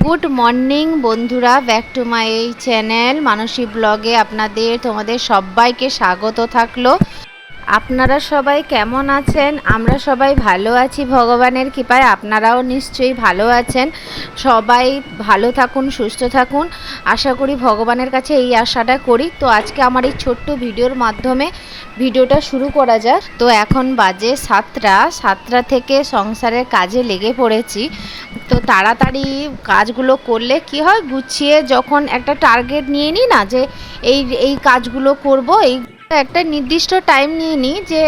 Good morning বন্ধুরা back to my channel Manasi ব্লগে আপনাদের তোমাদের সবাইকে স্বাগত থাকল। আপনারা সবাই কেমন আছেন? আমরা সবাই ভালো আছি, ভগবানের কৃপায়। আপনারাও নিশ্চয়ই ভালো আছেন। সবাই ভালো থাকুন, সুস্থ থাকুন। আশা করি ভগবানের কাছে এই আশাটা করি। তো আজকে আমার এই ছোট্ট ভিডিওর মাধ্যমে ভিডিওটা শুরু করা যাক। তো এখন বাজে সাতটা। সাতটা থেকে সংসারের কাজে লেগে পড়েছি। তো তাড়াতাড়ি কাজগুলো করলে কি হয়? গুছিয়ে যখন একটা টার্গেট নিয়ে নিই না যে এই এই কাজগুলো করব, এই একটা নির্দিষ্ট টাইম নিয়ে নিই যে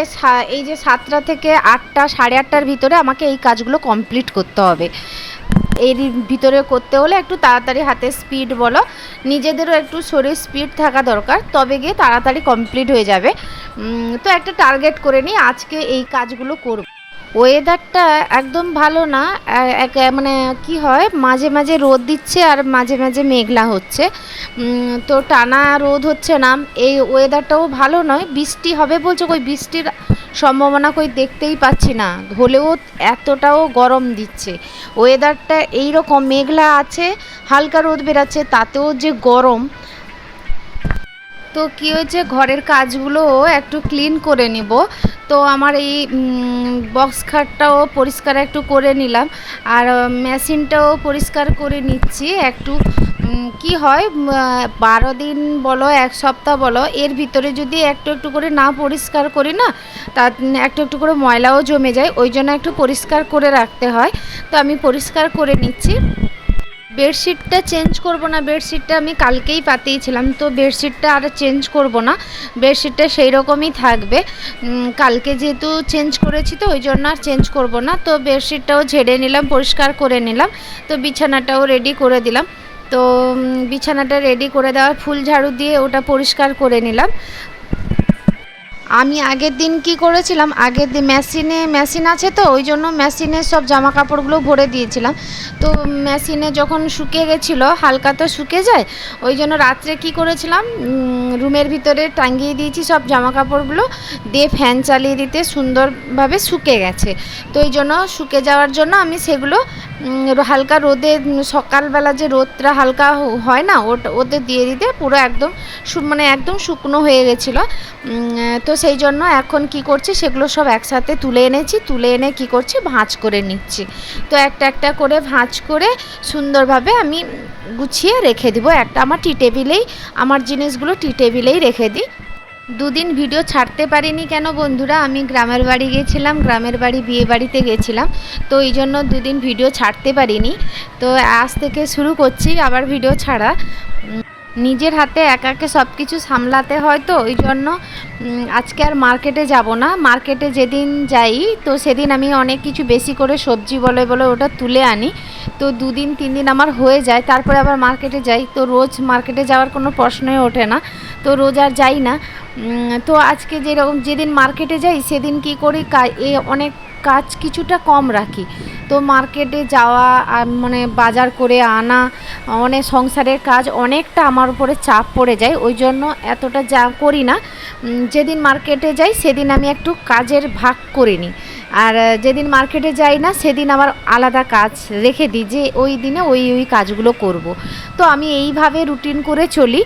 এই যে সাতটা থেকে আটটা, সাড়ে আটটার ভিতরে আমাকে এই কাজগুলো কমপ্লিট করতে হবে। এর ভিতরে করতে হলে একটু তাড়াতাড়ি হাতে স্পিড বলো। নিজেদেরও একটু শরীর স্পিড থাকা দরকার, তবে গিয়ে তাড়াতাড়ি কমপ্লিট হয়ে যাবে। তো একটা টার্গেট করে নিই, আজকে এই কাজগুলো করব। ওয়েদারটা একদম ভালো না। মানে কি হয়, মাঝে মাঝে রোদ দিচ্ছে আর মাঝে মাঝে মেঘলা হচ্ছে। তো টানা রোদ হচ্ছে না। এই ওয়েদারটাও ভালো নয়। বৃষ্টি হবে বলছে কই, বৃষ্টির সম্ভাবনা কই দেখতেই পাচ্ছি না। হলেও এতটাও গরম দিচ্ছে। ওয়েদারটা এই রকম মেঘলা আছে, হালকা রোদ বেরাচ্ছে তাতেও যে গরম তো কী হয়েছে, ঘরের কাজগুলো একটু ক্লিন করে নেব। তো আমার এই বক্স খাটটাও পরিষ্কার একটু করে নিলাম। আর মেশিনটাও পরিষ্কার করে নিচ্ছি। একটু কি হয় বারো দিন বলো, এক সপ্তাহ বলো, এর ভিতরে যদি একটু একটু করে না পরিষ্কার করি না, তা একটু একটু করে ময়লাও জমে যায়। ওই জন্য একটু পরিষ্কার করে রাখতে হয়। তো আমি পরিষ্কার করে নিচ্ছি। বেডশিটটা চেঞ্জ করব না, বেডশিটটা আমি কালকেই পাতিয়েছিলাম, তো বেডশিটটা আর চেঞ্জ করব না, বেডশিটটা সেই রকমই থাকবে। কালকে যেহেতু চেঞ্জ করেছি তো, ওই জন্য আর চেঞ্জ করব না, তো বেডশিটটাও ঝেড়ে নিলাম, পরিষ্কার করে নিলাম, তো বিছানাটাও রেডি করে দিলাম। তো বিছানাটা রেডি করে দেওয়ার ফুল ঝাড়ু দিয়ে ওটা পরিষ্কার করে নিলাম। আমি আগের দিন কি করেছিলাম? আগের দিন মেশিনে, মেশিন আছে তো, ওই জন্য মেশিনে সব জামা কাপড়গুলো ভরে দিয়েছিলাম। তো মেশিনে যখন শুকিয়ে গেছিল, হালকা তো শুকে যায়, ওই জন্য রাত্রে কি করেছিলাম? রুমের ভিতরে টাঙ্গিয়ে দিয়েছি সব জামা কাপড়গুলো দিয়ে ফ্যান চালিয়ে দিতে সুন্দরভাবে শুকে গেছে। তো ওই জন্য শুকে যাওয়ার জন্য আমি সেগুলো হালকা রোদে সকালবেলা যে রোদটা হালকা হয় না, ওটা ওতে দিয়ে দিতে পুরো একদম মানে একদম শুকনো হয়ে গেছিল। তো সেই জন্য এখন কি করছি, সেগুলো সব একসাথে তুলে এনেছি, তুলে এনে কি করছি, ভাঁজ করে নিচ্ছি। তো একটা একটা করে ভাঁজ করে সুন্দরভাবে আমি গুছিয়ে রেখে দিব। একটা আমার টি টেবিলেই, আমার জিনিসগুলো টি টেবিলেই রেখে দিই। দুদিন ভিডিও ছাড়তে পারিনি কেন বন্ধুরা? আমি গ্রামের বাড়ি গেছিলাম গ্রামের বাড়ি, বিয়ে বাড়িতে গেছিলাম তো এই জন্য দুদিন ভিডিও ছাড়তে পারিনি। তো আজ থেকে শুরু করছি আবার ভিডিও ছাড়া। নিজের হাতে একাকে সব কিছু সামলাতে হয় তো, ওই জন্য আজকে আর মার্কেটে যাব না। মার্কেটে যেদিন যাই, তো সেদিন আমি অনেক কিছু বেশি করে সবজি বলে বলে ওটা তুলে আনি। তো দুদিন তিন দিন আমার হয়ে যায়, তারপরে আবার মার্কেটে যাই। তো রোজ মার্কেটে যাওয়ার কোনো প্রশ্নই ওঠে না। তো রোজ আর যাই না। তো আজকে যেরকম, যেদিন মার্কেটে যাই, সেদিন কি করি, কা- এ অনেক কাজ কিছুটা কম রাখি। তো মার্কেটে যাওয়া আর মানে বাজার করে আনা অনেক সংসারের কাজ অনেকটা আমার উপরে চাপ পড়ে যায়। ওই জন্য এতটা যা করি না। যেদিন মার্কেটে যাই সেদিন আমি একটু কাজের ভাগ করে নিই। আর যেদিন মার্কেটে যাই না সেদিন আবার আলাদা কাজ রেখে দিই যে ওই দিনে ওই ওই কাজগুলো করব। তো আমি এইভাবে রুটিন করে চলি।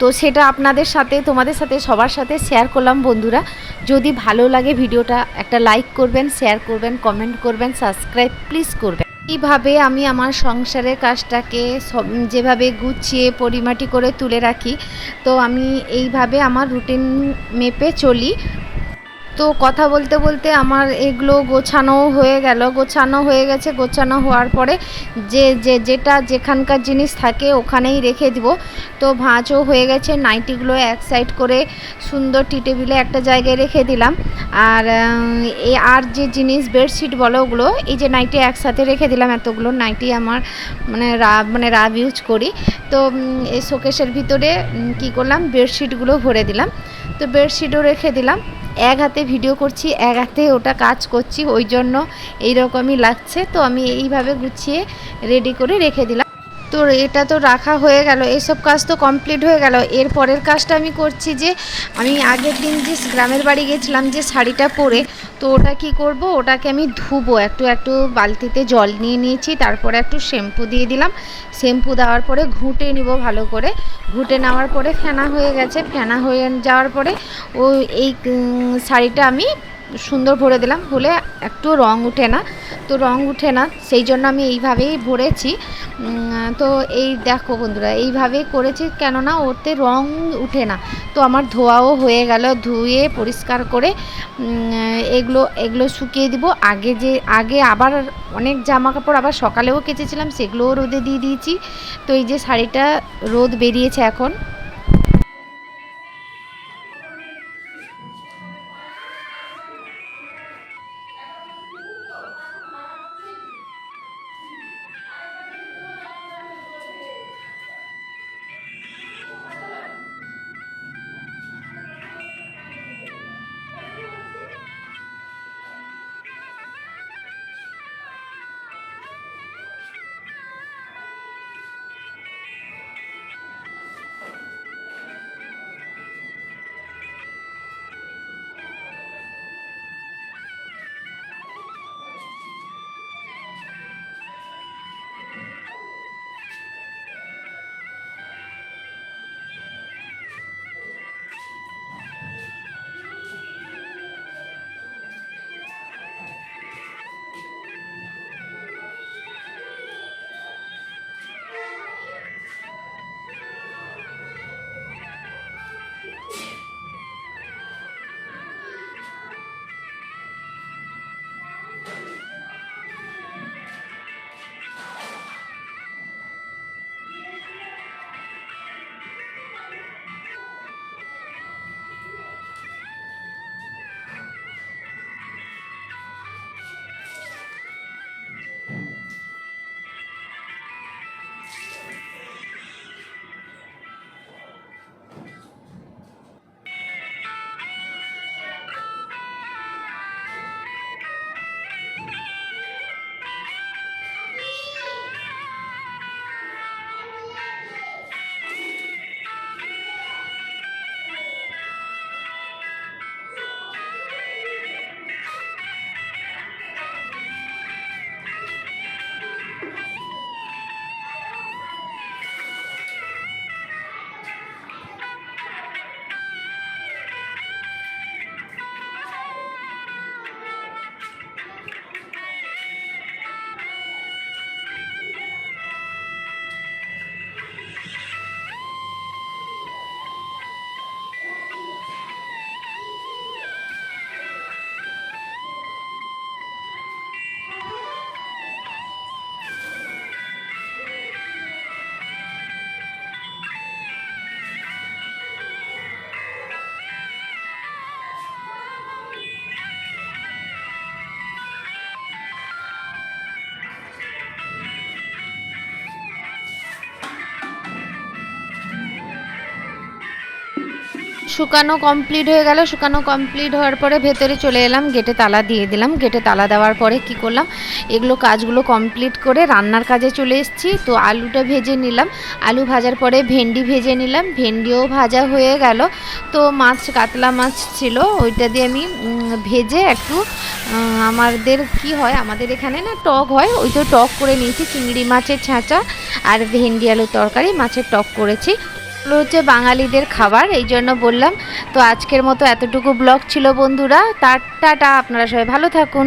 তো সেটা আপনাদের সাথে, তোমাদের সাথে, সবার সাথে শেয়ার করলাম বন্ধুরা। যদি ভালো লাগে ভিডিওটা, একটা লাইক করবেন শেয়ার করবেন কমেন্ট করবেন সাবস্ক্রাইব প্লিজ করবেন। এইভাবে আমি আমার সংসারের কাজটাকে যেভাবে গুছিয়ে, পরিমাটি করে তুলে রাখি, তো আমি এইভাবে আমার রুটিন মেপে চলি। তো কথা বলতে বলতে আমার এগুলো গোছানো হয়ে গেল। গোছানো হয়ে গেছে। গোছানো হওয়ার পরে যে যে, যেটা যেখানকার জিনিস থাকে ওখানেই রেখে দিব। তো ভাঁজও হয়ে গেছে। নাইটিগুলো এক সাইড করে সুন্দর টি টেবিলে একটা জায়গায় রেখে দিলাম। আর এ, আর যে জিনিস বেডশিট বলো ওগুলো, এই যে নাইটি একসাথে রেখে দিলাম এতগুলো নাইটি আমার মানে রাব মানে রাব ইউজ করি। তো এই শোকেশের ভিতরে কী করলাম? বেডশিটগুলো ভরে দিলাম। তো বেডশিটও রেখে দিলাম। এক হাতে ভিডিও করছি, এক হাতে ওটা কাজ করছি, ওই জন্য এইরকমই লাগছে। তো আমি এইভাবে গুছিয়ে রেডি করে রেখে দিলাম। তো এটা তো রাখা হয়ে গেল এইসব কাজ তো কমপ্লিট হয়ে গেল। এর পরের কাজটা আমি করছি যে, আমি আগের দিন যে গ্রামের বাড়ি গেছিলাম যে শাড়িটা পরে, তো ওটা কি করব? ওটাকে আমি ধুবো, একটু একটু বালতিতে জল নিয়ে নিয়েছি, তারপরে একটু শ্যাম্পু দিয়ে দিলাম। শ্যাম্পু দেওয়ার পরে ঘুঁটে নিব ভালো করে। ঘুঁটে নেওয়ার পরে ফেনা হয়ে গেছে, ফেনা হয়ে যাওয়ার পরে ও এই শাড়িটা আমি সুন্দর ভরে দিলাম, হলে একটু রং উঠে না। তো রং উঠে না, সেই জন্য আমি এইভাবেই ভরেছি। তো এই দেখো বন্ধুরা এইভাবেই করেছি কেননা ওতে রং উঠে না। তো আমার ধোয়াও হয়ে গেল, ধুয়ে পরিষ্কার করে এগুলো এগুলো শুকিয়ে দিব। আগে যে, আগে আবার অনেক জামা কাপড় আবার সকালেও কেচেছিলাম, সেগুলোও রোদে দিয়ে দিয়েছি। তো এই যে শাড়িটা রোদ বেরিয়েছে এখন। শুকানো কমপ্লিট হয়ে গেল। শুকানো কমপ্লিট হওয়ার পরে ভেতরে চলে এলাম গেটে তালা দিয়ে দিলাম। গেটে তালা দেওয়ার পরে কি করলাম? এগুলো কাজগুলো কমপ্লিট করে রান্নার কাজে চলে এসেছি। তো আলুটা ভেজে নিলাম। আলু ভাজার পরে ভেন্ডি ভেজে নিলাম। ভেন্ডিও ভাজা হয়ে গেল। তো মাছ, কাতলা মাছ ছিল, ওইটা দিয়ে আমি ভেজে একটু আমাদের কি হয়, আমাদের এখানে না টক হয়, ওই তো টক করে নিয়েছি। চিংড়ি মাছের ছাঁচা আর ভেন্ডি আলুর তরকারি মাছের টক করেছি। হচ্ছে বাঙালিদের খাবার, এই জন্য বললাম। তো আজকের মতো এতটুকু ব্লগ ছিল বন্ধুরা। টাটা আপনারা সবাই ভালো থাকুন।